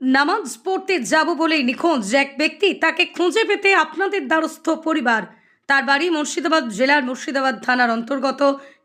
নামাজ পড়তে যাব বলেই নিখোঁজ এক ব্যক্তি। তাকে খুঁজে পেতে আপনাদের দ্বারস্থ পরিবার। তার বাড়ি মুর্শিদাবাদ জেলার মুর্শিদাবাদ থানার অন্তর্গত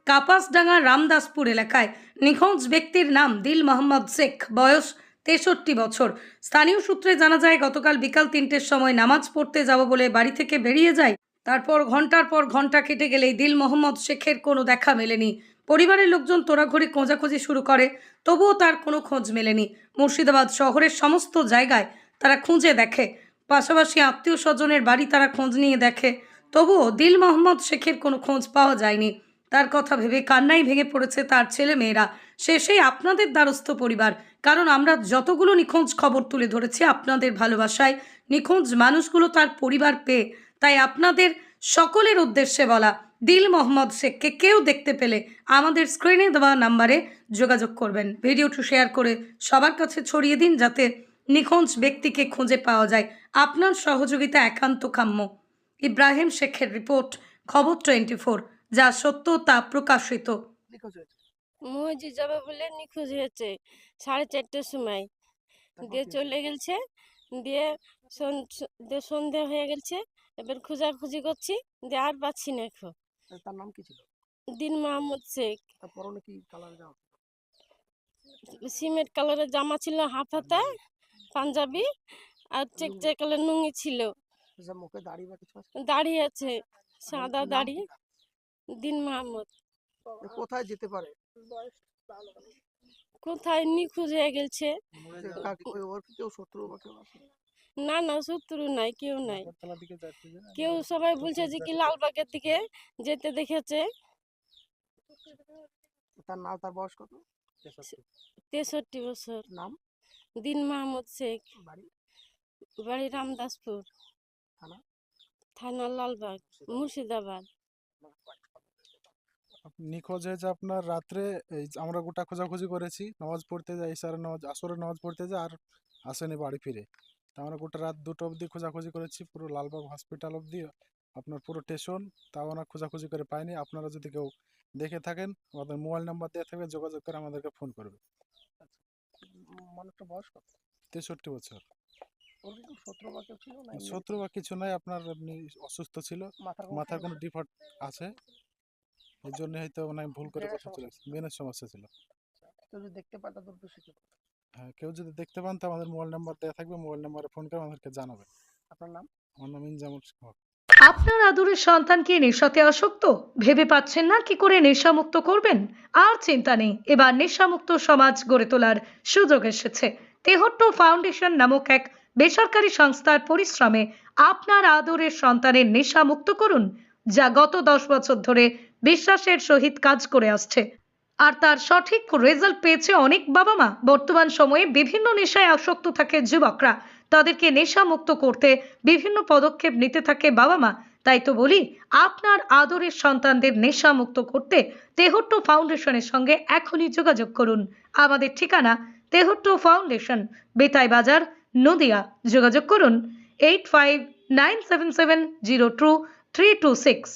কাপাসডাঙ্গা রামদাসপুর এলাকায়। নিখোঁজ ব্যক্তির নাম দিল মোহাম্মদ শেখ, বয়স তেষট্টি বছর। স্থানীয় সূত্রে জানা যায়, গতকাল বিকাল তিনটের সময় নামাজ পড়তে যাব বলে বাড়ি থেকে বেরিয়ে যায়। তারপর ঘণ্টার পর ঘণ্টা কেটে গেলেই দিল মোহাম্মদ শেখের কোনো দেখা মেলেনি। পরিবারের লোকজন তোড়াঘড়ি খোঁজাখুঁজি শুরু করে, তবুও তার কোনো খোঁজ মেলেনি। মুর্শিদাবাদ শহরের সমস্ত জায়গায় তারা খুঁজে দেখে। পাশাপাশি আত্মীয় স্বজনের বাড়ি তারা খোঁজ নিয়ে দেখে। তবুও দিল মোহাম্মদ শেখের কোনো খোঁজ পাওয়া যায়নি। তার কথা ভেবে কান্নাই ভেঙে পড়েছে তার ছেলে মেয়েরা শেষেই আপনাদের দ্বারস্থ পরিবার। কারণ আমরা যতগুলো নিখোঁজ খবর তুলে ধরেছি, আপনাদের ভালোবাসায় নিখোঁজ মানুষগুলো তার পরিবার পেয়ে। তাই আপনাদের সকলের উদ্দেশ্যে বলা দিল মোহাম্মদ শেখকে কেউ দেখতে পেলে আমাদের স্ক্রিনে দেওয়া নাম্বারে যোগাযোগ করবেন। ভিডিওটি শেয়ার করে সবার কাছে ছড়িয়ে দিন যাতে নিখোঁজ ব্যক্তিকে খুঁজে পাওয়া যায়। আপনার সহযোগিতা একান্ত কাম্য। ইব্রাহিম শেখের রিপোর্ট খবর টোয়েন্টি ফোর যা সত্য তা প্রকাশিত। নিখোঁজ হয়েছে। মসজিদ যাবে বলে নিখোঁজ হয়েছে। সাড়ে চারটের সময় দিয়ে চলে গেছে দিয়ে সন- সন্ধে হয়ে গেছে এবার খোঁজাখুঁজি করছি দিয়ে আর পাচ্ছি না এখন? তার নাম কি ছিল? দিন মাহমুদ শেখ। তার পরনে কি কালার জামা সিমেন্ট কালারের জামা ছিল হাফ হাতা পাঞ্জাবি আর চেক চেক কালার লুঙ্গি ছিল। মুখে দাড়ি বা কিছু আছে? দাড়ি আছে সাদা দাড়ি। দিন মাহমুদ। কোথায় যেতে পারে? কোথায় নিখোঁজ হয়ে গেছে। সে কাকে- ওই- ওর কেউ শত্রু বা কেউ আছে? না না শত্রু নাই কেউ নাই। কেউ সবাই বলছে যে কি লালবাগের দিকে যেতে দেখেছে। তার নাম তার বয়স কত? তেষট্টি। বছর। নাম? দিন মাহমুদ শেখ। বাড়ি? বাড়ি রামদাসপুর। থানা? লালবাগ মুর্শিদাবাদ। নিখোঁজ হয়েছে আপনার রাত্রে এই যে আমরা গোটা খোঁজাখুঁজি করেছি। নামাজ পড়তে যাই ইশারের নামাজ আসরের নামাজ পড়তে যাই আর আসেনি বাড়ি ফিরে। তা আমরা গোটা রাত দুটো অবধি খোঁজাখুঁজি করেছি পুরো লালবাগ হসপিটাল অবধি। আপনার পুরো স্টেশন তাও আমরা খোঁজাখুঁজি করে পাইনি। আপনারা যদি কেউ দেখে থাকেন আমাদের মোবাইল নাম্বার দেওয়া থাকবে যোগাযোগ করে আমাদেরকে ফোন করবে। বয়স কত? তেষট্টি বছর। শত্রু বা কিছু নাই আপনার এমনি অসুস্থ ছিল। মাথার কোনো ডিফল্ট আছে? এই জন্য হয়তো মানে ভুল করে কথা চলে সমস্যা। ব্রেনের সমস্যা ছিল। দেখতে উদ্দেশ্যে কি বলবেন? হ্যাঁ কেউ যদি দেখতে পান তো আমাদের মোবাইল নাম্বার দেওয়া থাকবে মোবাইল নাম্বারে ফোন করে আমাদেরকে জানাবেন। আপনার নাম? আমার নাম ইনজামুল হক। আপনার আদরের সন্তানকে নেশাতে আসক্ত? ভেবে পাচ্ছেন না কি করে নেশামুক্ত করবেন? আর চিন্তা নেই এবার নেশামুক্ত সমাজ গড়ে তোলার সুযোগ এসেছে। তেহট্ট ফাউন্ডেশন নামক এক বেসরকারি সংস্থার পরিশ্রমে আপনার আদরের সন্তানের নেশামুক্ত করুন যা গত দশ বছর ধরে বিশ্বাসের সহিত কাজ করে আসছে। আর তার সঠিক রেজাল্ট পেয়েছে অনেক বাবা মা বর্তমান সময়ে বিভিন্ন নেশায় আসক্ত থাকে যুবকরা। তাদেরকে নেশা মুক্ত করতে বিভিন্ন পদক্ষেপ নিতে থাকে বাবা মা তাই তো বলি, আপনার আদরের সন্তানদের নেশা মুক্ত করতে তেহট্ট ফাউন্ডেশনের সঙ্গে এখনই যোগাযোগ করুন। আমাদের ঠিকানা তেহট্ট ফাউন্ডেশন, বেতাই বাজার, নদিয়া। যোগাযোগ করুন eight five nine seven seven zero two three two six